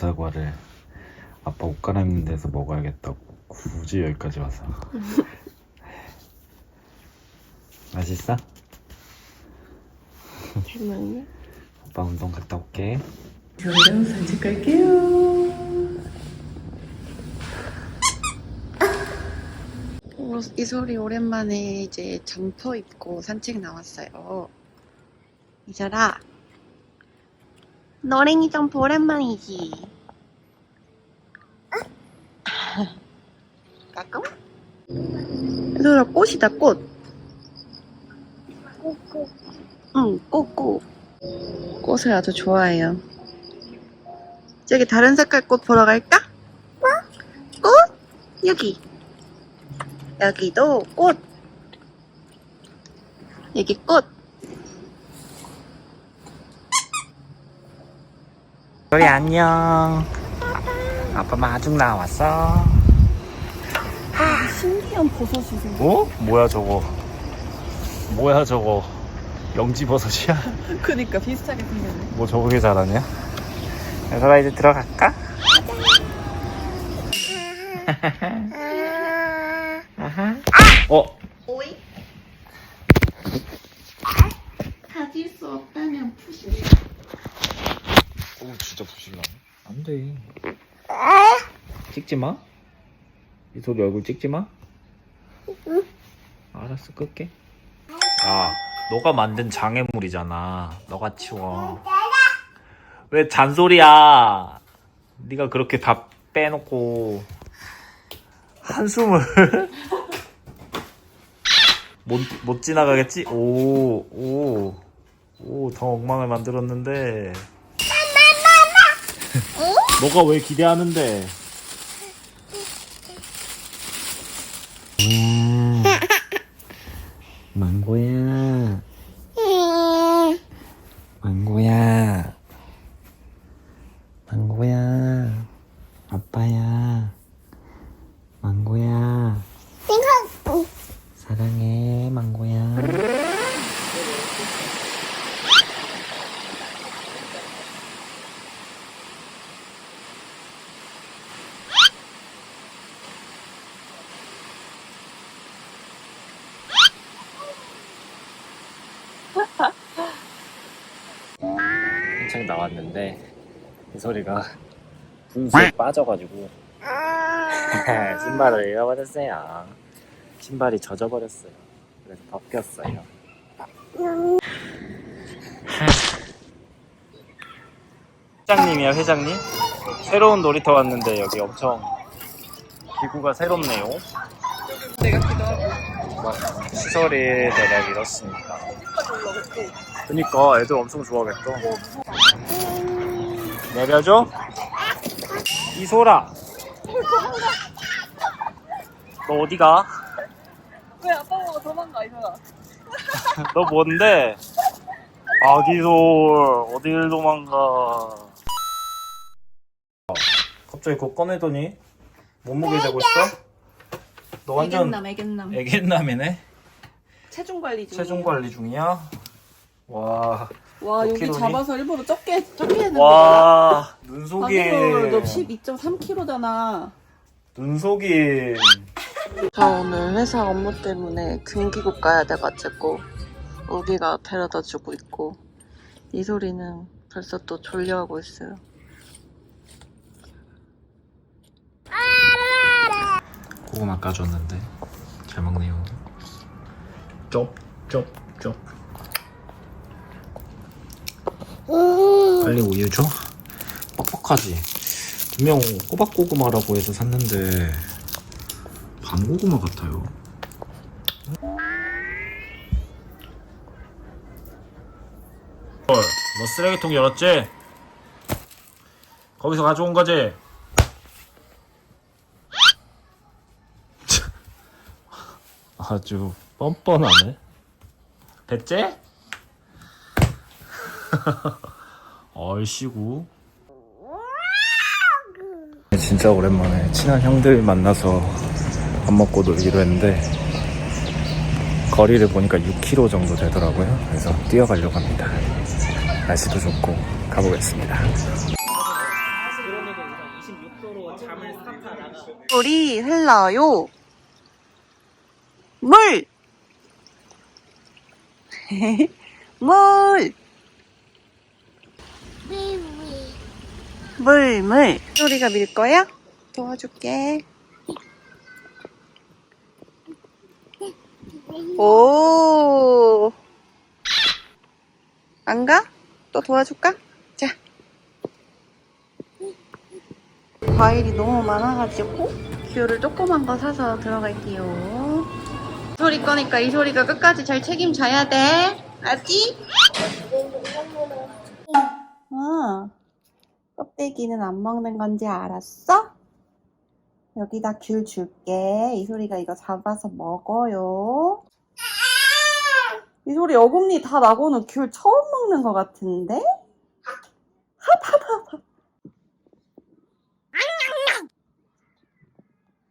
감사과를 아빠 옷 갈아입는 데서 먹어야겠다고 굳이 여기까지 와서 맛있어? 잘 먹네. 아빠 운동 갔다 올게 저희랑 산책 갈게요. 어, 이소리 오랜만에 이제 점퍼 입고 산책 나왔어요. 이소라, 너랭이 점퍼 오랜만이지? 까꿍? 이소라 꽃이다 꽃. 응, 꽃꽃. 꽃을 아주 좋아해요. 저기 다른 색깔 꽃 보러 갈까? 꽃? 여기. 여기도 꽃. 여기 꽃. 소리 안녕 아빠 마중 나왔어 신기한 버섯이 생겨. 어? 뭐야 저거 뭐야 저거 영지버섯이야? 그니까 비슷하게 생겼네. 뭐 저렇게 잘하냐? 얘들아 이제 들어갈까? 어? 오이? 가질 수 없다면 푸신. 오 진짜 부실라. 안돼. 찍지 마. 이 소리 얼굴 찍지 마. 알았어 끌게. 아 너가 만든 장애물이잖아. 너가 치워. 왜 잔소리야? 네가 그렇게 다 빼놓고 한숨을 못, 못 지나가겠지? 오, 오, 오, 더 엉망을 만들었는데. 너가 왜 기대하는데? 음. 망고야. 망고야. 망고야. 아빠야. 망고야. 사랑해, 망고야. 한창 나왔는데 이 소리가 분수에 빠져가지고 신발을 잃어버렸어요. 신발이 젖어버렸어요. 그래서 벗겼어요. 회장님이야 회장님? 새로운 놀이터 왔는데 여기 엄청 기구가 새롭네요. 내가 기도하고. 막 시설이 대략 이렇습니다. 그니까 애들 엄청 좋아하겠다. 내려줘? 이소라! 너 어디가? 왜 아빠 보고 도망가, 이소라? 너 뭔데? 아기솔 어딜 도망가 갑자기 그거 꺼내더니 몸무게 재고 있어? 너 완전 애견남, 애견남. 애견남이네 체중 관리 중. 체중 관리 중이야? 와, 와, 몇 여기 킬로니? 잡아서 일부러 적게, 적게 했는데. 와, 눈속임. 아기솔, 너 12.3kg잖아. 눈속임. 저 오늘 회사 업무 때문에 금기국 가야 돼가지고 우기가 데려다 주고 있고 이 소리는 벌써 또 졸려하고 있어요. 고구마 까줬는데 잘 먹네요. 쩝, 쩝, 쩝. 빨리 우유 줘. 뻑뻑하지. 분명 꼬박고구마라고 해서 샀는데 밤고구마 같아요. 너 쓰레기통 열었지? 거기서 가져온 거지? 아주 뻔뻔하네. 됐지? 얼씨구. 진짜 오랜만에 친한 형들 만나서 밥 먹고 놀기로 했는데 거리를 보니까 6km 정도 되더라고요. 그래서 뛰어가려고 합니다. 날씨도 좋고 가보겠습니다. 366도로 잠을 싹다 나가. 물이 흘러요. 물! 물! 물, 물. 소리가 밀 거야? 도와줄게. 오. 안 가? 또 도와줄까? 자. 과일이 너무 많아가지고 귤을 조그만 거 사서 들어갈게요. 이 소리 거니까 이 소리가 끝까지 잘 책임져야 돼. 알지? 아, 껍데기는 안 먹는 건지 알았어? 여기다 귤 줄게. 이 소리가 이거 잡아서 먹어요. 이 소리 어금니 다 나고는 귤 처음 먹는 것 같은데?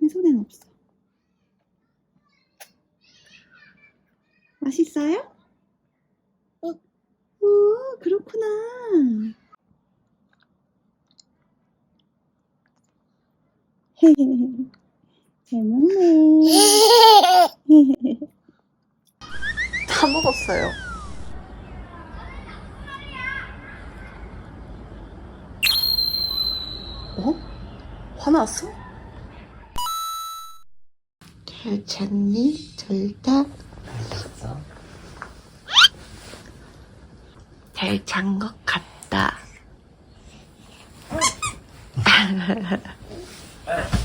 이 소리는 없어. 맛있어요? 오, 그렇구나. 잘 먹네. 다 먹었어요. 어? 화났어? 잘 잤니? 절다? 잘잔 것 같다. 이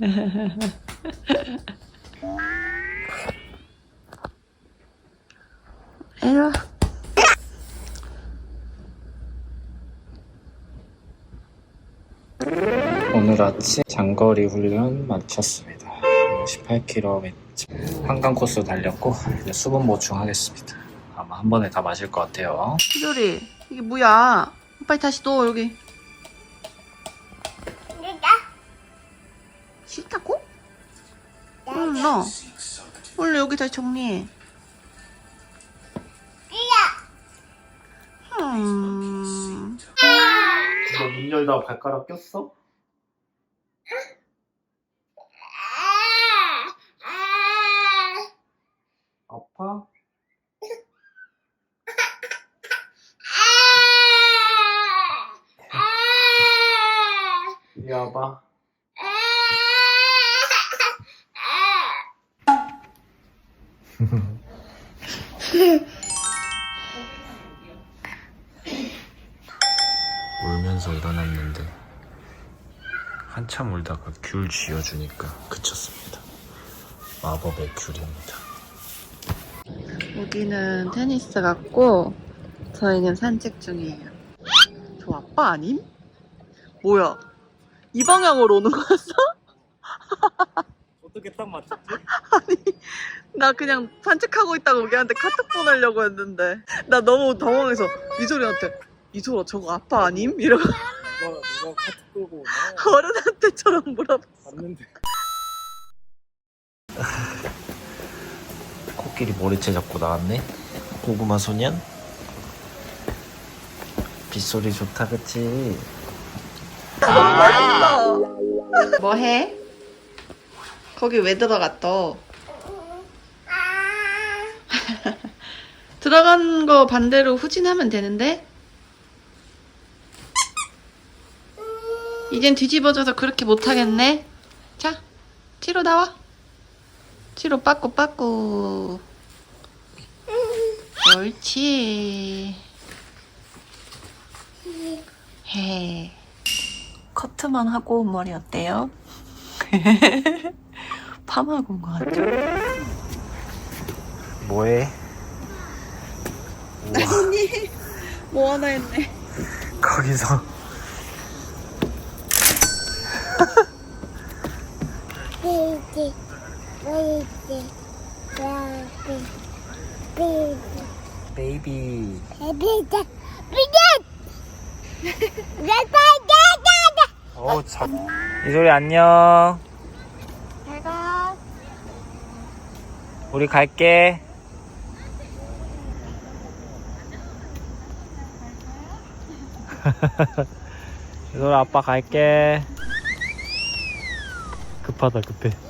리 와. 아침 장거리 훈련 마쳤습니다. 18km 한강 코스 달렸고 이제 수분 보충하겠습니다. 아마 한 번에 다 마실 것 같아요. 희돌이 이게 뭐야? 빨리 다시 넣어 여기. 싫다고? 응, 넣어. 원래 여기 다시 정리해. 음. 너문 열다가 발가락 꼈어? 울면서 일어났는데 한참 울다가 귤 쥐어주니까 그쳤습니다. 마법의 귤입니다. 여기는 테니스 같고 저희는 산책 중이에요. 저 아빠 아님? 뭐야? 이 방향으로 오는 거였어? 어떻게 딱 맞췄지? 나 그냥 산책하고 있다가 우리한테 카톡 보내려고 했는데 나 너무 당황해서 이소리한테 이소라 저거 아빠 아님? 이러고 누가 누가 카톡 끌고 오네. 어른한테처럼 물어봐 봤는데. 코끼리 머리채 잡고 나왔네. 고구마 소년. 빗소리 좋다 그치? 뭐 해? 거기 왜 들어갔어? 들어간 거 반대로 후진하면 되는데? 이젠 뒤집어져서 그렇게 못하겠네? 자, 뒤로 나와. 뒤로 빠꾸 빠꾸. 옳지. 해. 커트만 하고 온 머리 어때요? 파마하고 온 것 같죠? 뭐해? 언니 뭐 하나 했네 거기서 Baby, baby, baby, baby, 베이비 baby, baby. 어, 자, 이소리 안녕. 잘 가. 우리 갈게. 이소리 아빠 갈게. 급하다 급해.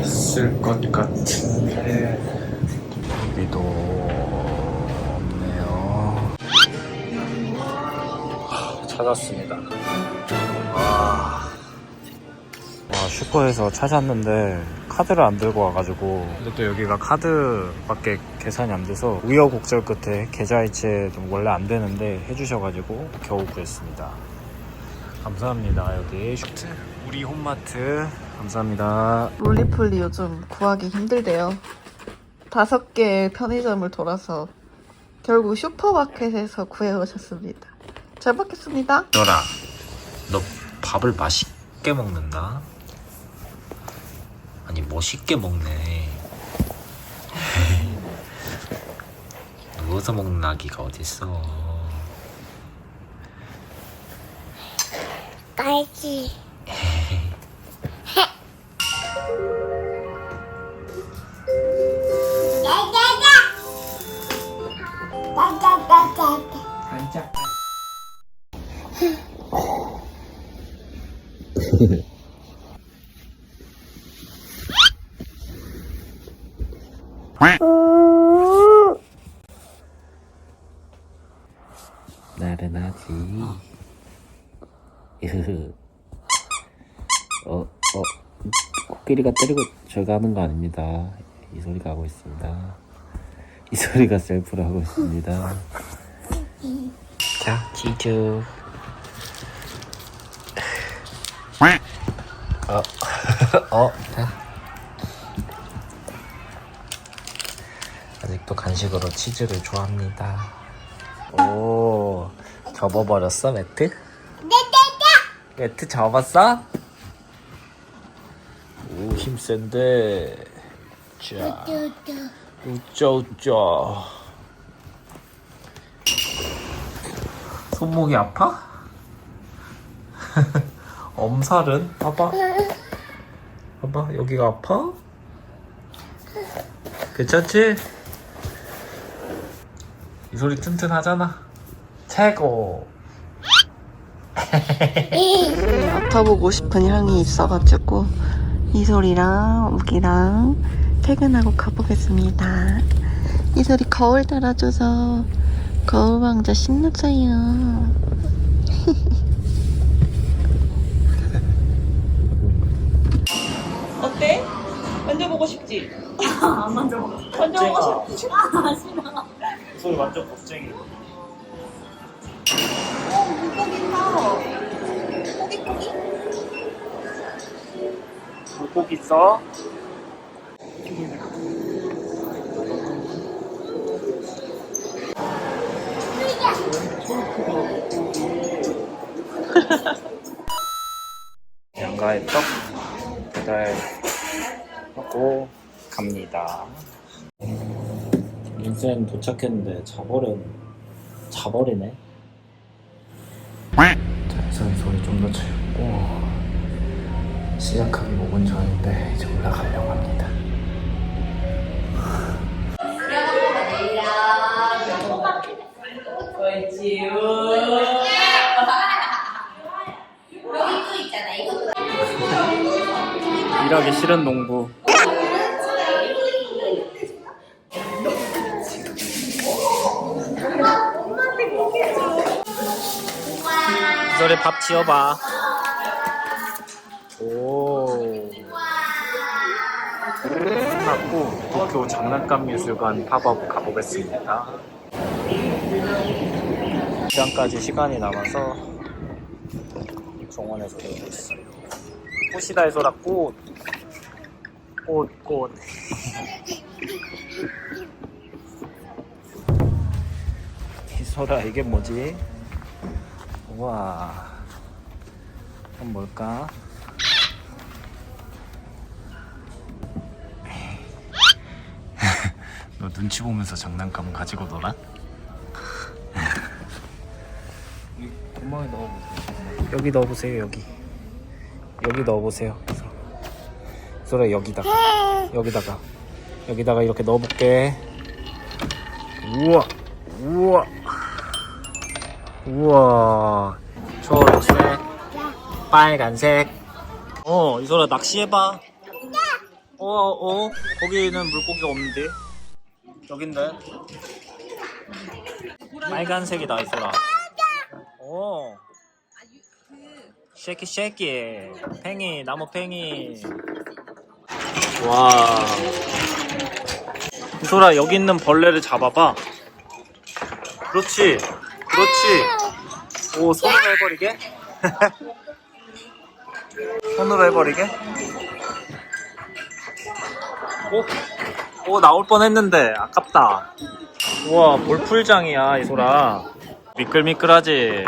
있을 것 같은데 여기도 없네요. 하, 찾았습니다. 와, 와 슈퍼에서 찾았는데 카드를 안 들고 와가지고 근데 또 여기가 카드밖에 계산이 안 돼서 우여곡절 끝에 계좌이체 좀 원래 안 되는데 해주셔가지고 겨우 구했습니다. 감사합니다. 여기 슈트 우리 홈마트 감사합니다. 롤리폴리 요즘 구하기 힘들대요. 다섯 개의 편의점을 돌아서 결국 슈퍼마켓에서 구해오셨습니다. 잘 먹겠습니다. 너라, 너 밥을 맛있게 먹는다. 아니 멋있게 먹네. 누워서 먹는 아기가 어딨어? 깔지. 나른하지. 어, 어, 코끼리가 때리고 저가 하는 거 아닙니다. 이 소리가 하고 있습니다. 이 소리가 셀프로 하고 있습니다. 자, 치즈. 어, 어, 자. 아직도 간식으로 치즈를 좋아합니다. 오, 접어버렸어, 매트? 매트 접었어? 오, 힘센데. 자, 우짜, 우짜. 손목이 아파? 엄살은? 봐봐. 봐봐, 여기가 아파? 괜찮지? 이 소리 튼튼하잖아. 최고. 맡아보고 싶은 향이 있어가지고 이소리랑 우기랑 퇴근하고 가보겠습니다. 이소리 거울 달아줘서 거울 왕자 신났어요. 어때? 만져보고 싶지? 안 만져보고 싶어. 만져보고 싶지? 이 소리 완전 겁쟁이. 어, 물고기 있다. 물고기 있어? 양가의 떡 배달하고 갑니다. 인센 도착했는데 자버려 자버리네. 자, 이선 소리 좀더 줄였고 시작하기 5분 전인데 이제 올라가려고 합니다. 이런 싫은 농부. 이 소리 밥 지어봐. 끝났고 도쿄 장난감 미술관 팝업 가보겠습니다. 시간까지 시간이 남아서 정원에서 놀고 있어요. 꽃이다 해서라 꽃. 꽃, 꽃. 이소라 이게 뭐지? 우와. 이건 뭘까? 눈치 보면서 장난감 가지고 놀아? 이 구멍에 넣어보세요. 여기 넣어보세요. 여기. 여기 넣어보세요. 소라 여기다. 여기다가. 여기다가 이렇게 넣어볼게. 우와. 우와. 우와. 초록색. 빨간색. 어, 이소라 낚시해봐. 어, 어. 거기는 물고기가 없는데. 여긴데. 빨간색이다, 이소라. 오. 쉐키 쉐키. 팽이, 나무 팽이. 와. 이소라, 여기 있는 벌레를 잡아봐. 그렇지. 그렇지. 오, 손으로 해버리게? 손으로 해버리게? 오, 오, 나올 뻔 했는데, 아깝다. 우와, 볼풀장이야, 이소라. 미끌미끌하지?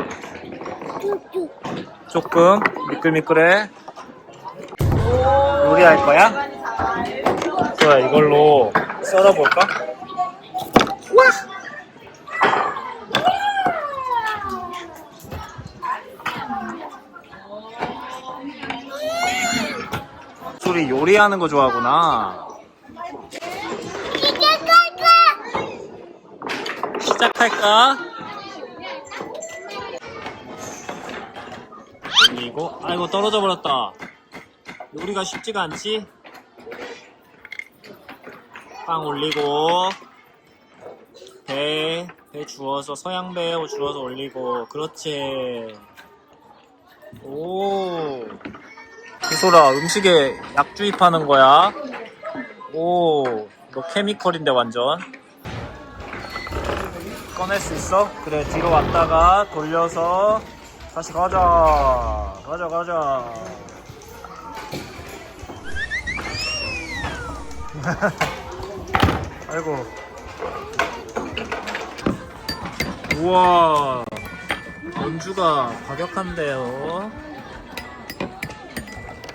조금 미끌미끌해. 요리할 거야? 좋아, 이걸로 썰어볼까? 소리 요리하는 거 좋아하구나. 시작할까? 올리고 아이고 떨어져 버렸다. 요리가 쉽지가 않지? 빵 올리고 배, 배 주워서 서양배 주워서 올리고 그렇지. 오. 희소라 음식에 약 주입하는 거야? 오. 이거 케미컬인데 완전 꺼낼 수 있어? 그래 뒤로 왔다가 돌려서 다시 가자. 가자 가자. 아이고. 우와. 연주가 과격한데요.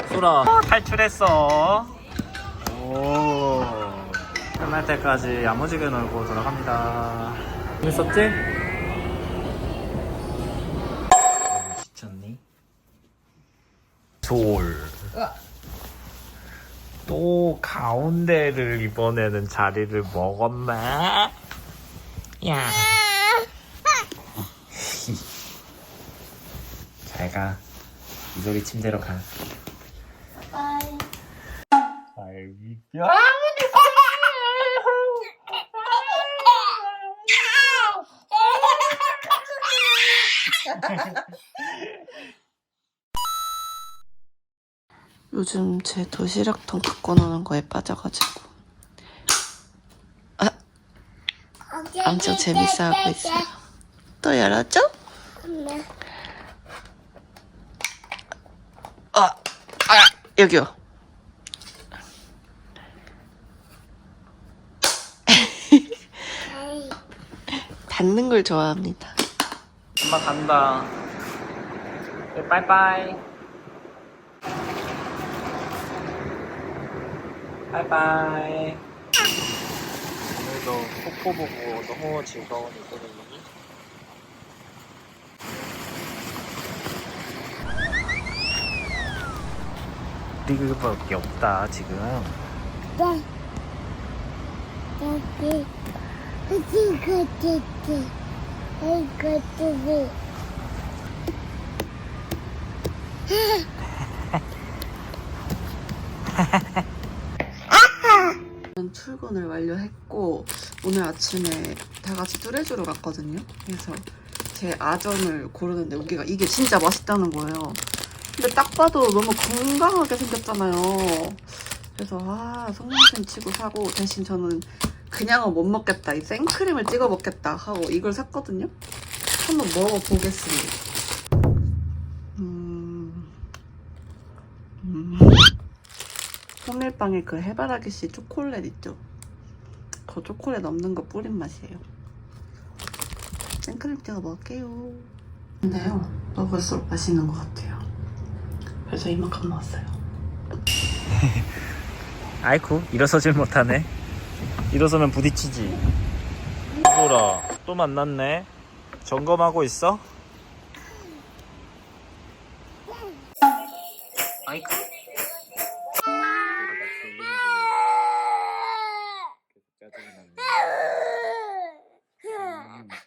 소라. 탈출했어. 오. 끝날 때까지 야무지게 놀고 돌아갑니다 재밌었지? 너무 지쳤니? 솔. 또 가운데를 이번에는 자리를 먹었네. 야. 잘 가. 이소리 침대로 가. 알비뼈. 요즘 제 도시락통 갖고 노는 거에 빠져가지고 아, 엄청 재밌어하고 있어요. 또 열어줘? 아, 아 여기요. 닿는 걸 좋아합니다. 엄마 간다. 네, 빠이빠이. 빠이빠이. 오늘도 폭포 보고 너무 즐거운 이소리. 리그밖에 없다 지금. 네. 여기 이거 찌찌 이 거 찌찌 저는 출근을 완료했고 오늘 아침에 다 같이 뚜레쥬로 갔거든요. 그래서 제 아점을 고르는데 우기가 이게 진짜 맛있다는 거예요. 근데 딱 봐도 너무 건강하게 생겼잖아요. 그래서 아 속눈썹 치고 사고 대신 저는 그냥은 못 먹겠다. 이 생크림을 찍어 먹겠다 하고 이걸 샀거든요. 한번 먹어보겠습니다. 음, 음. 소밀빵에 그 해바라기 씨 초콜릿 있죠? 그 초콜릿 없는 거 뿌린 맛이에요. 생크림 찍어 먹을게요. 근데요, 먹을수록 맛있는 것 같아요. 그래서 이만큼 먹었어요. 아이쿠 일어서질 못하네 일어서면 부딪히지. 이소라 또 만났네. 점검하고 있어? 아이쿠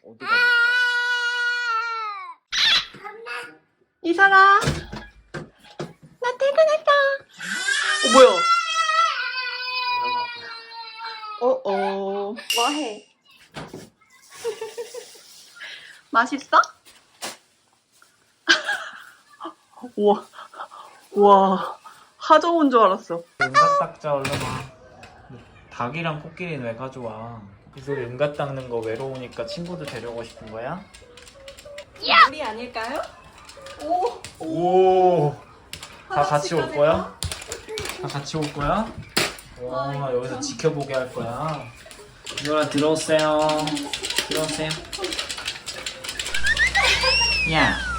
어디가 이설아, 나 퇴근했다. 어, 뭐야? 어어, 뭐해? 맛있어? 우와, 우와, 하정 온줄 알았어. 은갓 닦자 얼른 와 닭이랑 코끼리는 왜 가져와 이소리 은갓 닦는 거 외로우니까 친구도 데려오고 싶은 거야? 우리 아닐까요? 오, 오, 다 하나씩 같이 올. 거야? 다 같이 올 거야? 와, 여기서 지켜보게 할 거야. 이거라 들어오세요. 들어오세요. 야.